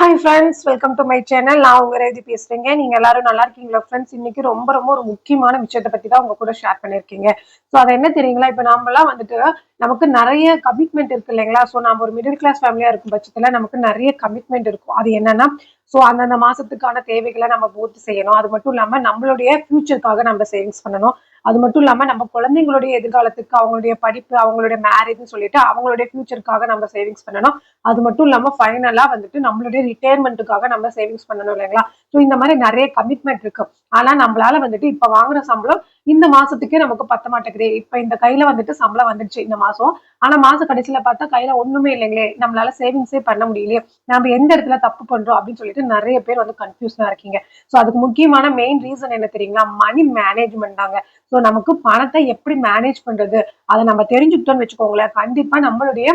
Hi friends welcome to my channel நான் உங்க ரேதி பேசுறேங்க. நீங்க எல்லாரும் நல்லா இருக்கீங்களா ஃப்ரெண்ட்ஸ் இன்னைக்கு ரொம்ப ரொம்ப ஒரு முக்கியமான விஷயத்தை பத்தி தான் உங்க கூட ஷேர் பண்ணிருக்கீங்க ஸோ அது என்ன தெரியுங்களா? இப்போ நாமெல்லாம் வந்துட்டு நமக்கு நிறைய கமிட்மெண்ட் இருக்கு இல்லைங்களா? ஸோ நம்ம ஒரு மிடில் கிளாஸ் ஃபேமிலியா இருக்கும் பட்சத்துல நமக்கு நிறைய கமிட்மெண்ட் இருக்கும். அது என்னன்னா ஸோ அந்தந்த மாசத்துக்கான தேவைகளை நம்ம பூர்த்தி செய்யணும். அது மட்டும் இல்லாம நம்மளுடைய ஃபியூச்சருக்காக நம்ம சேவிங்ஸ் பண்ணணும். அது மட்டும் இல்லாம நம்ம குழந்தைங்களுடைய எதிர்காலத்துக்கு அவங்களுடைய படிப்பு அவங்களுடைய மேரேஜ்னு சொல்லிட்டு அவங்களுடைய ஃபியூச்சருக்காக நம்ம சேவிங்ஸ் பண்ணணும். அது மட்டும் இல்லாம ஃபைனலாக வந்துட்டு நம்மளுடைய ரிட்டையர்மெண்ட்டுக்காக நம்ம சேவிங்ஸ் பண்ணணும் இல்லைங்களா? ஸோ இந்த மாதிரி நிறைய கமிட்மெண்ட் இருக்கு. ஆனா நம்மளால வந்துட்டு இப்ப வாங்குற சம்பளம் இந்த மாசத்துக்கே நமக்கு பத்த மாட்டேங்குது இப்ப இந்த கையில வந்துட்டு சம்பளம் வந்துடுச்சு இந்த மாசம். ஆனா மாச கடைசியில பார்த்தா கையில ஒண்ணுமே இல்லைங்களே. நம்மளால சேவிங்ஸே பண்ண முடியலையே. நம்ம எந்த இடத்துல தப்பு பண்றோம் அப்படின்னு சொல்லிட்டு நிறைய பேர் வந்து கன்ஃபியூஸ்னா இருக்கீங்க. ஸோ அதுக்கு முக்கியமான மெயின் ரீசன் என்ன தெரியுங்களா? மணி மேனேஜ்மெண்ட் தாங்க. ஸோ நமக்கு பணத்தை எப்படி மேனேஜ் பண்றது? அதை நம்ம தெரிஞ்சுக்கிட்டோம்னு வச்சுக்கோங்களேன். கண்டிப்பா நம்மளுடைய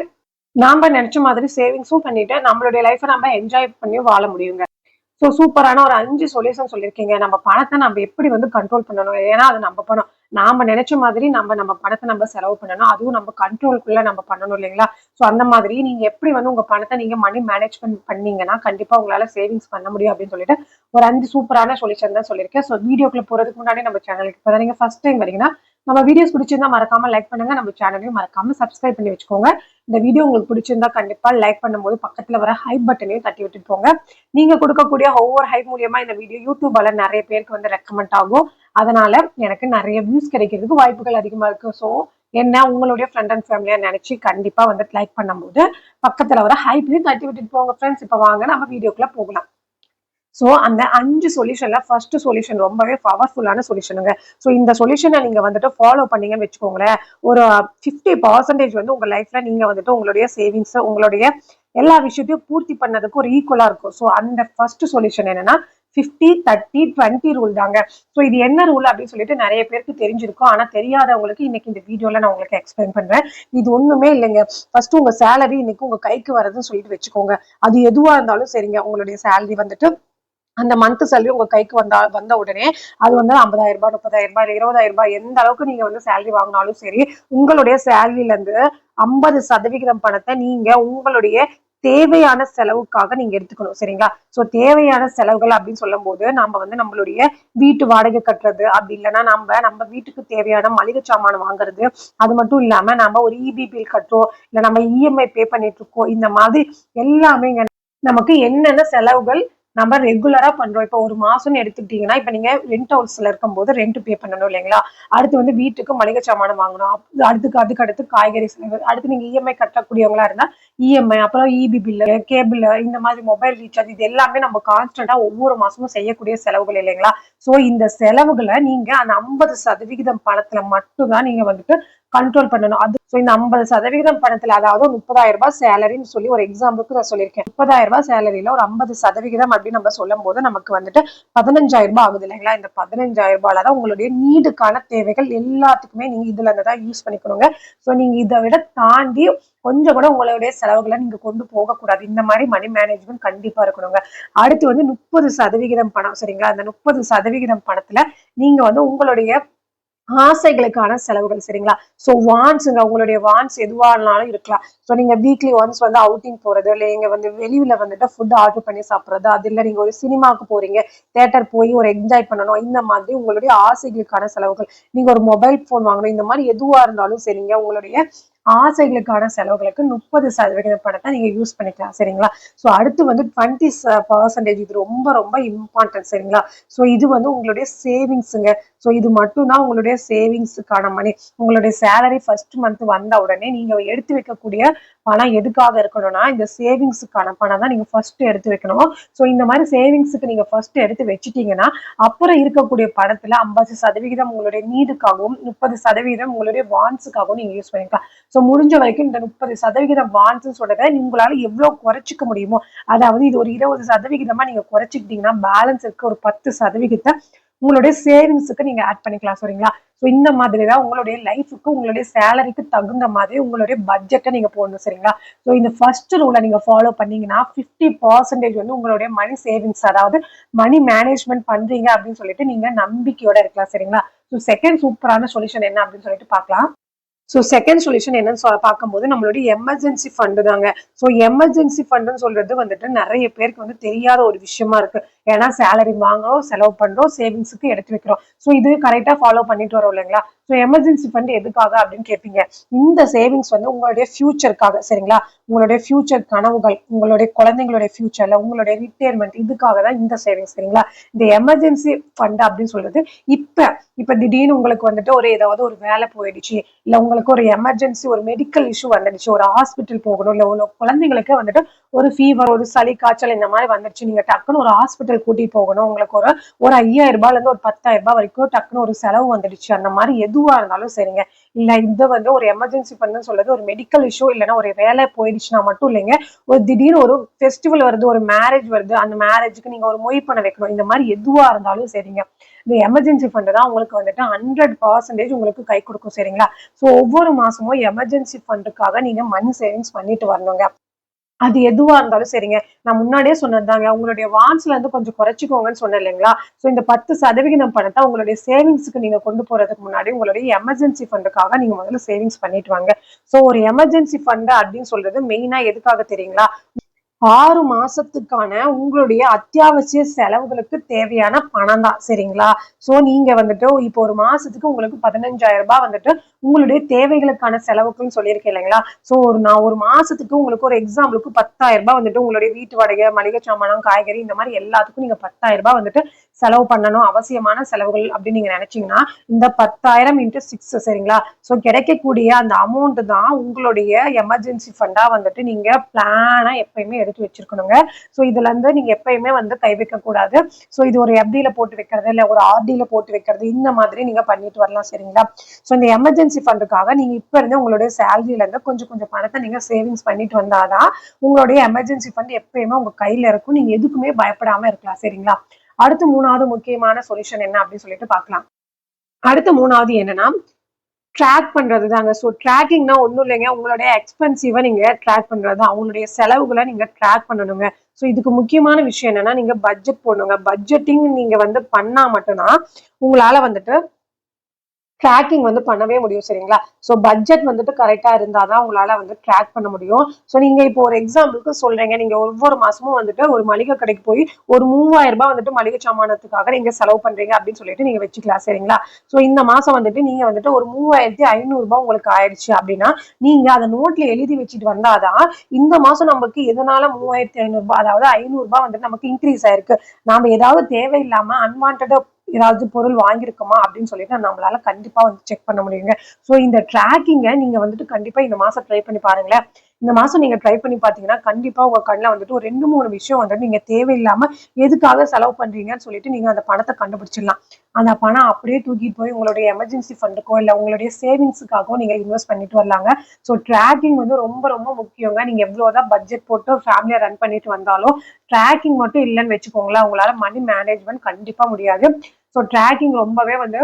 நாம நினைச்ச மாதிரி சேவிங்ஸும் பண்ணிட்டு நம்மளுடைய லைஃப்பை நம்ம என்ஜாய் பண்ணி வாழ முடியுங்க. ஸோ சூப்பரான ஒரு அஞ்சு சொல்யூஷன் சொல்லியிருக்கீங்க. நம்ம பணத்தை நம்ம எப்படி வந்து கண்ட்ரோல் பண்ணணும்? ஏன்னா அது நம்ம பணம். நாம நினைச்ச மாதிரி நம்ம நம்ம பணத்தை நம்ம செலவு பண்ணணும். அதுவும் நம்ம கண்ட்ரோலுக்குள்ள நம்ம பண்ணணும் இல்லைங்களா? ஸோ அந்த மாதிரி நீங்க எப்படி வந்து உங்க பணத்தை நீங்க மணி மேனேஜ்மெண்ட் பண்ணீங்கன்னா கண்டிப்பா உங்களால சேவிங்ஸ் பண்ண முடியும் அப்படின்னு சொல்லிட்டு ஒரு அஞ்சு சூப்பரான சொல்யூஷன் தான் சொல்லியிருக்கேன். ஸோ வீடியோக்குள்ள போறதுக்கு முன்னாடி நம்ம சேனலுக்கு இப்போ நீங்க ஃபர்ஸ்ட் டைம் வரீங்கன்னா நம்ம வீடியோஸ் பிடிச்சிருந்தா மறக்காம லைக் பண்ணுங்க. நம்ம சேனலையும் மறக்காம சப்ஸ்கிரைப் பண்ணி வச்சுக்கோங்க. இந்த வீடியோ உங்களுக்கு பிடிச்சிருந்தா கண்டிப்பா லைக் பண்ணும்போது பக்கத்துல வர ஹைப் பட்டனையும் தட்டி விட்டுட்டு போங்க. நீங்க கொடுக்கக்கூடிய ஒவ்வொரு ஹைப் மூலியமா இந்த வீடியோ யூடியூபால நிறைய பேருக்கு வந்து ரெக்கமெண்ட் ஆகும். அதனால எனக்கு நிறைய வியூஸ் கிடைக்கிறதுக்கு வாய்ப்புகள் அதிகமா இருக்கு. ஸோ என்ன உங்களுடைய ஃப்ரெண்ட் அண்ட் ஃபேமிலியா நினைச்சு கண்டிப்பா வந்து லைக் பண்ணும்போது பக்கத்துல வர ஹைப்லையும் தட்டி விட்டுட்டு போங்க ஃப்ரெண்ட்ஸ் இப்போ வாங்க நம்ம வீடியோக்குள்ள போகலாம். ஸோ அந்த அஞ்சு சொல்யூஷன்ல ஃபர்ஸ்ட் சொல்யூஷன் ரொம்பவே பவர்ஃபுல்லான சொல்யூஷனுங்க ஸோ இந்த சொல்யூஷனை நீங்க வந்துட்டு ஃபாலோ பண்ணீங்கன்னு வச்சுக்கோங்களேன் ஒரு ஃபிஃப்டி பர்சன்டேஜ் வந்து உங்க லைஃப்ல நீங்க வந்துட்டு உங்களுடைய சேவிங்ஸ் உங்களுடைய எல்லா விஷயத்தையும் பூர்த்தி பண்ணதுக்கு ஒரு ஈக்குவலா இருக்கும். ஸோ அந்த ஃபர்ஸ்ட் சொல்யூஷன் என்னன்னா ஃபிஃப்டி தேர்ட்டி டுவெண்ட்டி ரூல் தாங்க. ஸோ இது என்ன ரூல் அப்படின்னு சொல்லிட்டு நிறைய பேருக்கு தெரிஞ்சிருக்கும். ஆனால் தெரியாதவங்களுக்கு இன்னைக்கு இந்த வீடியோவில் நான் உங்களுக்கு எக்ஸ்பிளைன் பண்ணுறேன் இது ஒன்றுமே இல்லைங்க. ஃபர்ஸ்ட் உங்கள் சேலரி இன்னைக்கு உங்கள் கைக்கு வரதுன்னு சொல்லிட்டு வச்சுக்கோங்க. அது எதுவாக இருந்தாலும் சரிங்க. உங்களுடைய சேலரி வந்துட்டு அந்த மந்த் சேலரி உங்க கைக்கு வந்தா வந்த உடனே அது வந்து ஐம்பதாயிரம் ரூபாய் முப்பதாயிரம் ரூபாய் இருபதாயிரம் ரூபாய் எந்த அளவுக்கு நீங்க வந்து சேலரி வாங்கினாலும் சரி உங்களுடைய சேலரியில இருந்து ஐம்பது சதவிகிதம் பணத்தை நீங்க உங்களுடைய தேவையான செலவுக்காக நீங்க எடுத்துக்கணும் சரிங்களா? சோ தேவையான செலவுகள் அப்படின்னு சொல்லும் போது நம்ம வந்து நம்மளுடைய வீட்டு வாடகை கட்டுறது அப்படி இல்லைன்னா நம்ம நம்ம வீட்டுக்கு தேவையான மளிகை சாமான் வாங்குறது அது மட்டும் இல்லாம நம்ம ஒரு இபி பில் கட்டுறோம் இல்ல நம்ம இஎம்ஐ பே பண்ணிட்டு இருக்கோம் இந்த மாதிரி எல்லாமே நமக்கு என்னென்ன செலவுகள் நம்ம ரெகுலரா பண்றோம். இப்போ ஒரு மாசம்னு எடுத்துக்கிட்டீங்கன்னா இப்போ நீங்க ரெண்ட் ஹவுஸ்ல இருக்கும்போது ரெண்ட் பே பண்ணணும் இல்லைங்களா? அடுத்து வந்து வீட்டுக்கு மளிகை சாமானம் வாங்கணும். அடுத்துக்கு அதுக்கு அடுத்து காய்கறி செலவு. அடுத்து நீங்க இஎம்ஐ கட்டக்கூடியவங்களா இருந்தா இஎம்ஐ அப்புறம் இபி பில்லு கேபிள் இந்த மாதிரி மொபைல் ரீசார்ஜ் இது எல்லாமே நம்ம கான்ஸ்டன்டா ஒவ்வொரு மாசமும் செய்யக்கூடிய செலவுகள் இல்லைங்களா? சோ இந்த செலவுகளை நீங்க அந்த ஐம்பது சதவிகிதம் பணத்துல மட்டும்தான் நீங்க வந்துட்டு கண்ட்ரோல் பண்ணணும். அது ஸோ இந்த ஐம்பது சதவிகிதம் பணத்துல அதாவது முப்பதாயிரம் ரூபாய் சேலரின்னு சொல்லி ஒரு எக்ஸாம்பிளுக்கு நான் சொல்லியிருக்கேன். முப்பதாயிரம் ரூபாய் சேலரியில ஒரு ஐம்பது சதவிகிதம் அப்படின்னு நம்ம சொல்லும் போது நமக்கு வந்துட்டு பதினஞ்சாயிரம் ரூபாய் ஆகுது இல்லைங்களா? இந்த பதினஞ்சாயிரம் ரூபாயில தான் உங்களுடைய நீடுக்கான தேவைகள் எல்லாத்துக்குமே நீங்க இதுல இருந்து தான் யூஸ் பண்ணிக்கணுங்க. ஸோ நீங்க இதை விட தாண்டி கொஞ்சம் கூட உங்களுடைய செலவுகளை நீங்க கொண்டு போகக்கூடாது. இந்த மாதிரி மணி மேனேஜ்மெண்ட் கண்டிப்பா இருக்கணுங்க. அடுத்து வந்து முப்பது சதவிகிதம் பணம் சரிங்களா? அந்த முப்பது சதவிகிதம் பணத்துல நீங்க வந்து உங்களுடைய ஆசைகளுக்கான செலவுகள் சரிங்களா? ஸோ வான்ஸுங்க உங்களுடைய வான்ஸ் எதுவானாலும் இருக்கலாம். ஸோ நீங்க வீக்லி ஒன்ஸ் வந்து அவுட்டிங் போறது இல்லை நீங்க வந்து வெளியில வந்துட்டு ஃபுட் ஆர்டர் பண்ணி சாப்பிட்றது அது இல்லை நீங்க ஒரு சினிமாவுக்கு போறீங்க தேட்டர் போய் ஒரு என்ஜாய் பண்ணணும் இந்த மாதிரி உங்களுடைய ஆசைகளுக்கான செலவுகள். நீங்க ஒரு மொபைல் ஃபோன் வாங்கணும் இந்த மாதிரி எதுவா இருந்தாலும் சரிங்க உங்களுடைய ஆசைகளுக்கான செலவுகளுக்கு முப்பது சதவீத பணத்தை நீங்க யூஸ் பண்ணிக்கலாம் சரிங்களா? ஸோ அடுத்து வந்து டுவெண்ட்டி பர்சன்டேஜ் uh, இது ரொம்ப ரொம்ப இம்பார்ட்டன்ட் சரிங்களா? ஸோ இது வந்து உங்களுடைய சேவிங்ஸுங்க ஸோ இது மட்டும்தான் உங்களுடைய சேவிங்ஸுக்கான மணி உங்களுடைய சேலரி ஃபர்ஸ்ட் மந்த் வந்த உடனே நீங்க எடுத்து வைக்கக்கூடிய பணம் எதுக்காக இருக்கணும்னா இந்த சேவிங்ஸுக்கான பணம் தான் நீங்க ஃபர்ஸ்ட் எடுத்து வைக்கணும்? ஸோ இந்த மாதிரி சேவிங்ஸுக்கு நீங்க ஃபர்ஸ்ட் எடுத்து வச்சுட்டீங்கன்னா அப்புறம் இருக்கக்கூடிய பணத்துல ஐம்பது சதவிகிதம் உங்களுடைய நீடுக்காகவும் முப்பது சதவீதம் உங்களுடைய வான்ஸுக்காகவும் நீங்க யூஸ் பண்ணிக்கலாம். ஸோ முடிஞ்ச வரைக்கும் இந்த முப்பது சதவிகிதம் வான்ஸ் சொல்றதை உங்களால எவ்வளவு குறைச்சிக்க முடியுமோ அதாவது இது ஒரு இருபது சதவிகிதமா நீங்க குறைச்சிக்கிட்டீங்கன்னா பேலன்ஸ் இருக்க ஒரு பத்து சதவிகிதத்தை உங்களுடைய சேவிங்ஸுக்கு நீங்க ஆட் பண்ணிக்கலாம் சரிங்களா? ஸோ இந்த மாதிரி தான் உங்களுடைய லைஃபுக்கு உங்களுடைய சேலரிக்கு தகுந்த மாதிரி உங்களுடைய பட்ஜெட்டை நீங்க போடணும் சரிங்களா? ஸோ இந்த ஃபர்ஸ்ட் ரூலை நீங்க ஃபாலோ பண்ணீங்கன்னா ஃபிஃப்டி பர்சன்டேஜ் வந்து உங்களுடைய மணி சேவிங்ஸ் அதாவது மணி மேனேஜ்மெண்ட் பண்றீங்க அப்படின்னு சொல்லிட்டு நீங்க நம்பிக்கையோட இருக்கலாம் சரிங்களா? ஸோ செகண்ட் சூப்பரான சொல்யூஷன் என்ன அப்படின்னு சொல்லிட்டு பார்க்கலாம். ஸோ செகண்ட் சொல்யூஷன் என்னன்னு சொல்ல பார்க்கும்போது நம்மளுடைய எமர்ஜென்சி ஃபண்டு தாங்க. ஸோ எமர்ஜென்சி ஃபண்டுன்னு சொல்றது வந்துட்டு நிறைய பேருக்கு வந்து தெரியாத ஒரு விஷயமா இருக்கு. ஏன்னா சேலரி வாங்குறோம் செலவு பண்றோம் சேவிங்ஸுக்கு எடுத்து வைக்கிறோம். ஸோ இது கரெக்டாக ஃபாலோ பண்ணிட்டு வரோம் இல்லைங்களா? ஸோ எமர்ஜென்சி ஃபண்ட் எதுக்காக அப்படின்னு கேட்பீங்க இந்த சேவிங்ஸ் வந்து உங்களுடைய ஃபியூச்சருக்காக சரிங்களா? உங்களுடைய ஃபியூச்சர் கனவுகள் உங்களுடைய குழந்தைங்களுடைய ஃபியூச்சர்ல உங்களுடைய ரிட்டையர்மெண்ட் இதுக்காக தான் இந்த சேவிங்ஸ் சரிங்களா? இந்த எமர்ஜென்சி ஃபண்ட் அப்படின்னு சொல்றது இப்ப இப்ப திடீர்னு உங்களுக்கு வந்துட்டு ஒரு ஏதாவது ஒரு வேலை போயிடுச்சு இல்ல உங்களுக்கு ஒரு எமர்ஜென்சி ஒரு மெடிக்கல் இஷ்யூ வந்துடுச்சு. ஒரு ஹாஸ்பிட்டல் போகணும் இல்லை உள்ள குழந்தைங்களுக்கு வந்துட்டு ஒரு ஃபீவர் ஒரு சளி காய்ச்சல் இந்த மாதிரி வந்துடுச்சு. நீங்க டக்குன்னு ஒரு ஹாஸ்பிட்டல் கூட்டி போகணும். உங்களுக்கு ஒரு ஒரு ஐயாயிரம் ரூபாய்ல இருந்து ஒரு பத்தாயிரம் ரூபாய் வரைக்கும் டக்குன்னு ஒரு செலவு வந்துடுச்சு. அந்த மாதிரி எதுவா இருந்தாலும் சரிங்க. இல்ல இது வந்து ஒரு எமர்ஜென்சி பண்ண சொல்றது ஒரு மெடிக்கல் இஷ்யூ இல்லைன்னா ஒரு வேலை போயிடுச்சுன்னா மட்டும் இல்லைங்க. ஒரு திடீர்னு ஒரு ஃபெஸ்டிவல் வருது ஒரு மேரேஜ் வருது. அந்த மேரேஜுக்கு நீங்க ஒரு மொய் பண்ண வைக்கணும். இந்த மாதிரி எதுவா இருந்தாலும் சரிங்க. இந்த எமர்ஜென்சி ஃபண்ட் தான் உங்களுக்கு வந்துட்டு ஹண்ட்ரட் பர்சன்டேஜ் உங்களுக்கு கை கொடுக்கும் சரிங்களா? ஸோ ஒவ்வொரு மாசமும் எமர்ஜென்சி ஃபண்டுக்காக நீங்க மணி சேவிங்ஸ் பண்ணிட்டு வரணுங்க. அது எதுவா இருந்தாலும் சரிங்க. நான் முன்னாடியே சொன்னதுதாங்க. உங்களுடைய வான்ஸ்ல இருந்து கொஞ்சம் குறைச்சிக்கோங்கன்னு சொன்னேன் இல்லைங்களா? ஸோ இந்த பத்து சதவிகிதம் பணத்தை உங்களுடைய சேவிங்ஸ்க்கு நீங்க கொண்டு போறதுக்கு முன்னாடி உங்களுடைய எமர்ஜென்சி ஃபண்டுக்காக நீங்க முதல்ல சேவிங்ஸ் பண்ணிட்டு வாங்க. ஸோ ஒரு எமர்ஜென்சி ஃபண்ட் அப்படின்னு சொல்றது மெயினா எதுக்காக தெரியுங்களா? ஆறு மாசத்துக்கான உங்களுடைய அத்தியாவசிய செலவுகளுக்கு தேவையான பணம் தான் சரிங்களா? சோ நீங்க வந்துட்டு இப்போ ஒரு மாசத்துக்கு உங்களுக்கு பதினஞ்சாயிரம் ரூபாய் வந்துட்டு உங்களுடைய தேவைகளுக்கான செலவுக்குன்னு சொல்லியிருக்கேன் இல்லைங்களா? சோ ஒரு நான் ஒரு மாசத்துக்கு உங்களுக்கு ஒரு எக்ஸாம்பிளுக்கு பத்தாயிரம் ரூபாய் வந்துட்டு உங்களுடைய வீட்டு வாடகை மளிகை சாமானம் காய்கறி இந்த மாதிரி எல்லாத்துக்கும் நீங்க பத்தாயிரம் ரூபாய் வந்துட்டு செலவு பண்ணணும். அவசியமான செலவுகள் அப்படின்னு நீங்க நினைச்சீங்கன்னா இந்த பத்தாயிரம் இன்ட்டு சிக்ஸ் சரிங்களா? ஸோ கிடைக்கக்கூடிய அந்த அமௌண்ட் தான் உங்களுடைய எமர்ஜென்சி ஃபண்டா வந்துட்டு நீங்க பிளானா எப்பயுமே எடுத்து வச்சிருக்கணுங்க. ஸோ இதுல இருந்து நீங்க எப்பயுமே வந்து கை வைக்க கூடாது. ஸோ இது ஒரு எஃப்டியில போட்டு வைக்கிறது இல்ல ஒரு ஆர்டியில போட்டு வைக்கிறது இந்த மாதிரி நீங்க பண்ணிட்டு வரலாம் சரிங்களா? ஸோ இந்த எமர்ஜென்சி ஃபண்டுக்காக நீங்க இப்ப இருந்து உங்களுடைய சேலரியில இருந்து கொஞ்சம் கொஞ்சம் பணத்தை நீங்க சேவிங்ஸ் பண்ணிட்டு வந்தாதான் உங்களுடைய எமர்ஜென்சி ஃபண்ட் எப்பயுமே உங்க கையில இருக்கும். நீங்க எதுக்குமே பயப்படாம இருக்கலாம் சரிங்களா? அடுத்து மூணாவது முக்கியமான சொல்யூஷன் என்ன அப்படின்னு சொல்லிட்டு பார்க்கலாம். அடுத்து மூணாவது என்னன்னா ட்ராக் பண்றது தாங்க ஸோ ட்ராக்கிங்னா ஒன்றும் இல்லைங்க. உங்களுடைய எக்ஸ்பென்சிவை நீங்க ட்ராக் பண்றது தான் அவங்களுடைய செலவுகளை நீங்க ட்ராக் பண்ணணுங்க. ஸோ இதுக்கு முக்கியமான விஷயம் என்னன்னா நீங்க பட்ஜெட் போடணுங்க. பட்ஜெட்டிங் நீங்க வந்து பண்ணா மட்டும்தான் உங்களால வந்துட்டு ட்ராக்கிங் வந்து பண்ணவே முடியும் சரிங்களா? ஸோ பட்ஜெட் வந்துட்டு கரெக்டா இருந்தாதான் உங்களால வந்து ட்ராக் பண்ண முடியும். ஸோ நீங்க இப்போ ஒரு எக்ஸாம்பிளுக்கு சொல்றீங்க. நீங்க ஒவ்வொரு மாசமும் வந்துட்டு ஒரு மளிகை கடைக்கு போய் ஒரு மூவாயிரம் ரூபாய் வந்துட்டு மளிகை சாமானத்துக்காக நீங்க செலவு பண்றீங்க அப்படின்னு சொல்லிட்டு நீங்க வச்சுக்கலாம் சரிங்களா? ஸோ இந்த மாசம் வந்துட்டு நீங்க வந்துட்டு ஒரு மூவாயிரத்தி ஐநூறுரூபா உங்களுக்கு ஆயிடுச்சு அப்படின்னா நீங்க அதை நோட்ல எழுதி வச்சுட்டு வந்தாதான் இந்த மாசம் நமக்கு எதனால மூவாயிரத்தி ஐநூறுரூபா அதாவது ஐநூறுரூபா வந்துட்டு நமக்கு இன்க்ரீஸ் ஆயிருக்கு? நாம ஏதாவது தேவையில்லாம அன்வான்ட் ஏதாவது பொருள் வாங்கியிருக்குமா அப்படின்னு சொல்லிட்டு நம்மளால கண்டிப்பா வந்து செக் பண்ண முடியுங்க. ஸோ இந்த ட்ராக்கிங்கை நீங்க வந்துட்டு கண்டிப்பா இந்த மாசம் ட்ரை பண்ணி பாருங்களேன். இந்த மாசம் நீங்க ட்ரை பண்ணி பாத்தீங்கன்னா கண்டிப்பா உங்க கண்ணில் வந்துட்டு ஒரு ரெண்டு மூணு விஷயம் வந்துட்டு நீங்க தேவையில்லாம எதுக்காக செலவு பண்றீங்கன்னு சொல்லிட்டு நீங்க அந்த பணத்தை கண்டுபிடிச்சிடலாம். அந்த பணம் அப்படியே தூக்கிட்டு போய் உங்களுடைய எமர்ஜென்சி ஃபண்டுக்கோ இல்ல உங்களுடைய சேவிங்ஸுக்காகவோ நீங்க இன்வெஸ்ட் பண்ணிட்டு வரலாங்க. ஸோ ட்ராக்கிங் வந்து ரொம்ப ரொம்ப முக்கியங்க. நீங்க எவ்வளவுதான் பட்ஜெட் போட்டு ஃபேமிலியை ரன் பண்ணிட்டு வந்தாலும் ட்ராக்கிங் மட்டும் இல்லைன்னு வச்சுக்கோங்களேன். உங்களால மணி மேனேஜ்மெண்ட் கண்டிப்பா முடியாது. ஸோ ட்ராக்கிங் ரொம்பவே வந்து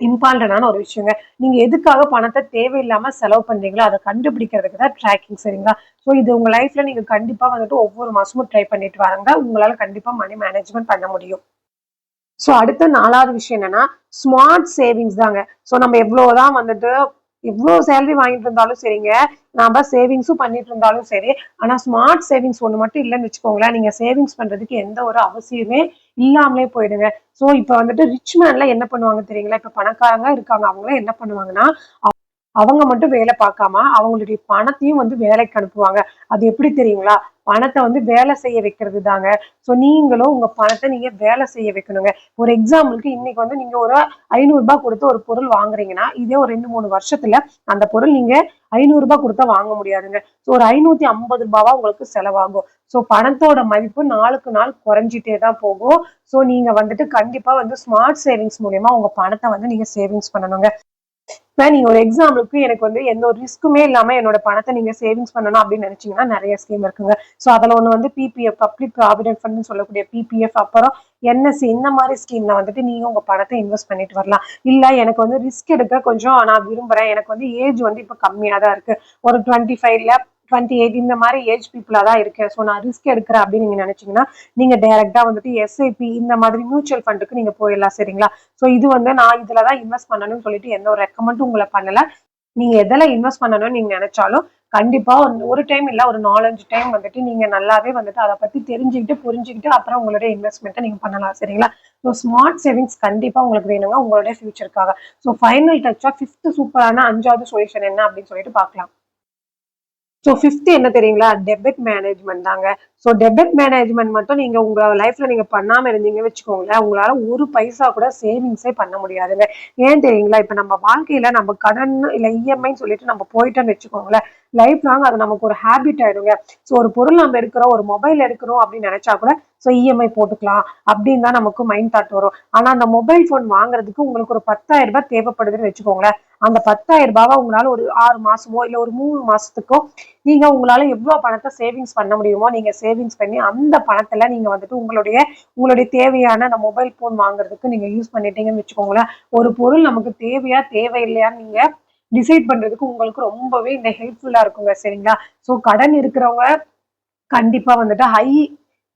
இம்பார்ட்டண்டான ஒரு விஷயங்க. நீங்க எதுக்காக பணத்தை தேவையில்லாம செலவு பண்றீங்களோ அதை கண்டுபிடிக்கிறதுக்கு தான் ட்ராக்கிங் சரிங்களா? ஸோ இது உங்க லைஃப்ல நீங்க கண்டிப்பா வந்துட்டு ஒவ்வொரு மாசமும் ட்ரை பண்ணிட்டு வாங்க உங்களால கண்டிப்பா மணி மேனேஜ்மெண்ட் பண்ண முடியும். ஸோ அடுத்த நாலாவது விஷயம் என்னன்னா ஸ்மார்ட் சேவிங்ஸ் தாங்க. ஸோ நம்ம எவ்வளவுதான் வந்துட்டு எவ்வளோ சேலரி வாங்கிட்டு இருந்தாலும் சரிங்க நாம சேவிங்ஸும் பண்ணிட்டு இருந்தாலும் சரி. ஆனா ஸ்மார்ட் சேவிங்ஸ் ஒண்ணு மட்டும் இல்லைன்னு வச்சுக்கோங்களேன். நீங்க சேவிங்ஸ் பண்றதுக்கு எந்த ஒரு அவசியமே இல்லாமலே போயிடுங்க. ஸோ இப்போ வந்துட்டு ரிச் மேன்லாம் என்ன பண்ணுவாங்க தெரியுங்களா? இப்போ பணக்காரங்க இருக்காங்க. அவங்களாம் என்ன பண்ணுவாங்கன்னா அவங்க மட்டும் வேலை பார்க்காம அவங்களுடைய பணத்தையும் வந்து வேலைக்கு அனுப்புவாங்க. அது எப்படி தெரியுங்களா? பணத்தை வந்து வேலை செய்ய வைக்கிறது தாங்க. ஸோ நீங்களும் உங்க பணத்தை நீங்க வேலை செய்ய வைக்கணுங்க. ஒரு எக்ஸாம்பிளுக்கு இன்னைக்கு வந்து நீங்க ஒரு ஐநூறுரூபா கொடுத்து ஒரு பொருள் வாங்குறீங்கன்னா இதே ஒரு ரெண்டு மூணு வருஷத்துல அந்த பொருள் நீங்க ஐநூறு ரூபாய் கொடுத்தா வாங்க முடியாதுங்க. ஸோ ஒரு ஐநூத்தி ஐம்பது ரூபாவா உங்களுக்கு செலவாகும். ஸோ பணத்தோட மதிப்பு நாளுக்கு நாள் குறைஞ்சிட்டே தான் போகும். ஸோ நீங்க வந்துட்டு கண்டிப்பா வந்து ஸ்மார்ட் சேவிங்ஸ் மூலியமா உங்க பணத்தை வந்து நீங்க சேவிங்ஸ் பண்ணணுங்க. நீங்க ஒரு எக்ஸாம்பிளுக்கு எனக்கு வந்து எந்த ஒரு ரிஸ்க்குமே இல்லாம என்னோட பணத்தை நீங்க சேவிங்ஸ் பண்ணணும் அப்படின்னு நினைச்சீங்கன்னா நிறைய ஸ்கீம் இருக்குங்க. ஸோ அதுல ஒண்ணு வந்து பிபிஎஃப் பப்ளிக் ப்ராவிடென்ட் ஃபண்ட் சொல்லக்கூடிய பிபிஎஃப் அப்புறம் என்எஸ்சி இந்த மாதிரி ஸ்கீம்ல வந்துட்டு நீங்க உங்க பணத்தை இன்வெஸ்ட் பண்ணிட்டு வரலாம். இல்ல எனக்கு வந்து ரிஸ்க் எடுக்க கொஞ்சம் நான் விரும்புறேன். எனக்கு வந்து ஏஜ் வந்து இப்போ கம்மியா தான் இருக்கு. ஒரு டுவெண்ட்டி ஃபைவ்ல டுவெண்ட்டி எயிட் இந்த மாதிரி ஏஜ் பீப்புளாக தான் இருக்கேன். ஸோ நான் ரிஸ்க் எடுக்கிறேன் அப்படின்னு நீங்கள் நினச்சிங்கன்னா நீங்கள் டைரெக்டாக வந்துட்டு எஸ்ஐபி இந்த மாதிரி மியூச்சுவல் ஃபண்டுக்கு நீங்கள் போயிடலாம் சரிங்களா? ஸோ இது வந்து நான் இதில் தான் இன்வெஸ்ட் பண்ணணும்னு சொல்லிட்டு எந்த ஒரு ரெக்கமெண்டும் உங்களை பண்ணல. நீங்க எதில் இன்வெஸ்ட் பண்ணணும்னு நீங்க நினைச்சாலும் கண்டிப்பா வந்து ஒரு டைம் இல்லை ஒரு நாலஞ்சு டைம் வந்துட்டு நீங்க நல்லாவே வந்துட்டு அதை பற்றி தெரிஞ்சுக்கிட்டு புரிஞ்சுக்கிட்டு அப்புறம் உங்களுடைய இன்வெஸ்ட்மெண்ட்டை நீங்கள் பண்ணலாம் சரிங்களா? ஸோ ஸ்மார்ட் சேவிங்ஸ் கண்டிப்பாக உங்களுக்கு வேணுங்க உங்களுடைய ஃபியூச்சருக்காக ஸோ ஃபைனல் டச்சா ஃபிஃப்த்து சூப்பரான அஞ்சாவது சொல்யூஷன் என்ன அப்படின்னு சொல்லிட்டு பார்க்கலாம். ஸோ ஃபிஃப்த் என்ன தெரியுங்களா? டெபிட் மேனேஜ்மெண்ட் தாங்க. ஸோ டெபிட் மேனேஜ்மெண்ட் மட்டும் நீங்கள் உங்க லைஃப்ல நீங்கள் பண்ணாமல் இருந்தீங்க வச்சுக்கோங்களேன் உங்களால் ஒரு பைசா கூட சேவிங்ஸே பண்ண முடியாதுங்க. ஏன் தெரியுங்களா? இப்போ நம்ம வாழ்க்கையில் நம்ம கடன் இல்லை இஎம்ஐன்னு சொல்லிட்டு நம்ம போயிட்டோம்னு வச்சுக்கோங்களேன் லைஃப் லாங் அது நமக்கு ஒரு ஹேபிட் ஆயிடுங்க. ஸோ ஒரு பொருள் நம்ம எடுக்கிறோம் ஒரு மொபைல் எடுக்கிறோம் அப்படின்னு நினச்சா கூட ஸோ இஎம்ஐ போட்டுக்கலாம் அப்படின்னு தான் நமக்கு மைண்ட் தாட் வரும். ஆனால் அந்த மொபைல் ஃபோன் வாங்குறதுக்கு உங்களுக்கு ஒரு பத்தாயிரம் ரூபாய் தேவைப்படுதுன்னு வச்சுக்கோங்களேன். அந்த பத்தாயிரம் ரூபாவை உங்களால ஒரு ஆறு மாசமோ இல்ல ஒரு மூணு மாசத்துக்கோ நீங்க உங்களால எவ்வளவு பணத்தை சேவிங்ஸ் பண்ண முடியுமோ நீங்க சேவிங்ஸ் பண்ணி அந்த பணத்துல நீங்க வந்துட்டு உங்களுடைய உங்களுடைய தேவையான அந்த மொபைல் போன் வாங்குறதுக்கு நீங்க யூஸ் பண்ணிட்டீங்கன்னு வச்சுக்கோங்களேன். ஒரு பொருள் நமக்கு தேவையா தேவையில்லையான்னு நீங்க டிசைட் பண்றதுக்கு உங்களுக்கு ரொம்பவே இந்த ஹெல்ப்ஃபுல்லா இருக்குங்க சரிங்களா? ஸோ கடன் இருக்கிறவங்க கண்டிப்பா வந்துட்டு ஹை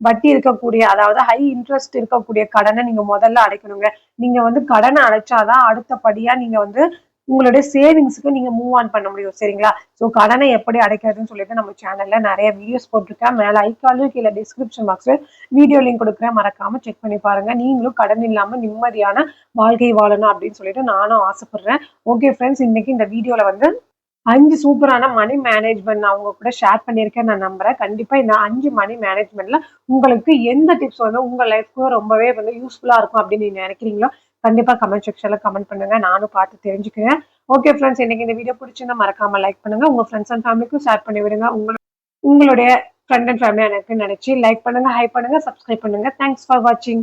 வட்டி இருக்கக்கூடிய அதாவது ஹை இன்ட்ரெஸ்ட் இருக்கக்கூடிய கடனை நீங்க முதல்ல அடைக்கணுங்க. நீங்க வந்து கடனை அடைச்சாதான் அடுத்தபடியா நீங்க வந்து உங்களுடைய சேவிங்ஸுக்கு நீங்க மூவ் ஆன் பண்ண முடியும். சரிங்களா? ஸோ கடனை எப்படி அடைக்கிறதுன்னு சொல்லிட்டு நம்ம சேனல்ல நிறைய வீடியோஸ் போட்டிருக்கேன். மேலே ஐக்காலும் கீழே டிஸ்கிரிப்ஷன் பாக்ஸ்ல வீடியோ லிங்க் கொடுக்குறேன். மறக்காம செக் பண்ணி பாருங்க. நீங்களும் கடன் இல்லாம நிம்மதியான வாழ்க்கை வாழணும் அப்படின்னு சொல்லிட்டு நானும் ஆசைப்படுறேன். ஓகே ஃப்ரெண்ட்ஸ் இன்னைக்கு இந்த வீடியோல வந்து அஞ்சு சூப்பரான மணி மேனேஜ்மெண்ட் நான் உங்க கூட ஷேர் பண்ணியிருக்கேன் நான் நம்புறேன். கண்டிப்பா இந்த அஞ்சு மணி மேனேஜ்மெண்ட்ல உங்களுக்கு எந்த டிப்ஸ் வந்து உங்க லைஃப்க்கு ரொம்பவே வந்து யூஸ்ஃபுல்லா இருக்கும் அப்படின்னு நீங்க நினைக்கிறீங்களோ கண்டிப்பா கமெண்ட் செக்ஷன்ல கமெண்ட் பண்ணுங்க. நானும் பார்த்து தெரிஞ்சுக்கிறேன். ஓகே ஃப்ரெண்ட்ஸ் இன்னைக்கு இந்த வீடியோ பிடிச்சிருந்தா மறக்காம லைக் பண்ணுங்க. உங்க ஃப்ரெண்ட்ஸ் அண்ட் ஃபேமிலிக்கும் ஷேர் பண்ணி விடுங்க. உங்களோட உங்களுடைய ஃப்ரெண்ட் அண்ட் ஃபேமிலி எனக்கு நினைச்சு லைக் பண்ணுங்க ஹை பண்ணுங்க சப்ஸ்கிரைப் பண்ணுங்க. தேங்க்ஸ் ஃபார் வாட்சிங்